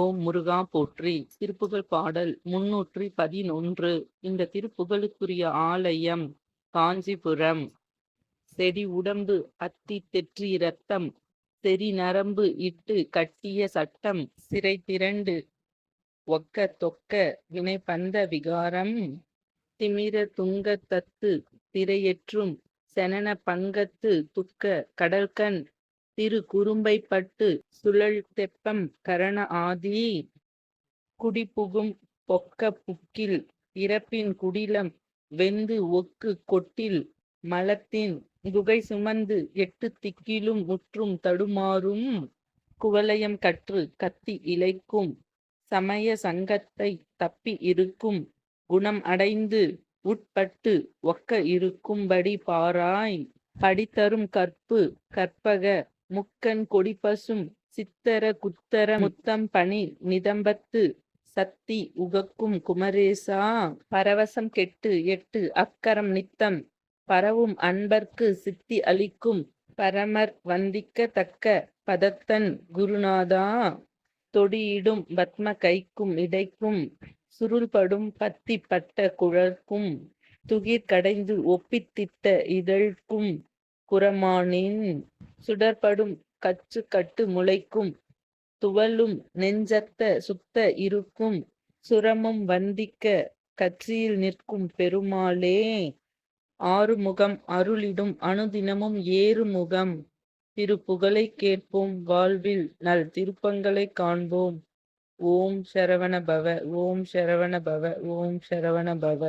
ஓம் முருகா போற்றி. திருப்புகழ் பாடல் முன்னூற்றி பதினொன்று. இந்த திருப்புகழுக்குரிய ஆலயம் காஞ்சிபுரம். செடி உடம்பு அத்தி தெற்றி இரத்தம். செறி நரம்பு இட்டு கட்டிய சட்டம். சிறை திரண்டு ஒக்க தொக்க வினை பந்த விகாரம். திமிர துங்க தத்து திரையெற்றும். செனன பங்கத்து துக்க கடல்கண் திரு குறும்பைப்பட்டு சுழல் தெப்பம் கரண ஆதி குடிபுகும் பொக்க புக்கில் இறப்பின் குடிலம் வெந்து ஒக்கு கொட்டில் மலத்தின் குகை சுமந்து எட்டு திக்கிலும் முற்றும் தடுமாறும் குவலயம் கற்று கத்தி இழைக்கும் சமய சங்கத்தை தப்பி இருக்கும் குணம் அடைந்து உட்பட்டு ஒக்க இருக்கும்படி பாராய் படித்தரும் கற்பு கற்பக முக்கன் கொடிப்பசும் சித்தர குத்தர முத்தம் பணி நிதம்பத்து சத்தி உகக்கும் குமரேசா பரவசம் கெட்டு எட்டு அக்கரம் நித்தம் பரவும் அன்பர்க்கு சித்தி அளிக்கும் பரமர் வந்திக்க தக்க பதத்தன் குருநாதா தொடியிடும் பத்ம கைக்கும் இடைக்கும் சுருள்படும் பத்தி பட்ட குழற்கும் துகிர் கடைந்து ஒப்பித்திட்ட இதழ்க்கும் குரமானின் சுடர்படும் கச்சு கட்டு முளைக்கும். துவலும் நெஞ்சத்த சுத்த இருக்கும். சுரமும் வந்திக்க கட்சியில் நிற்கும் பெருமாளே ஆறுமுகம் அருளிடும் அணுதினமும் ஏறுமுகம். திருப்புகழை கேட்போம் வாழ்வில் நல் திருப்பங்களை காண்போம். ஓம் சரவண பவ ஓம் சரவண பவ ஓம் சரவண பவ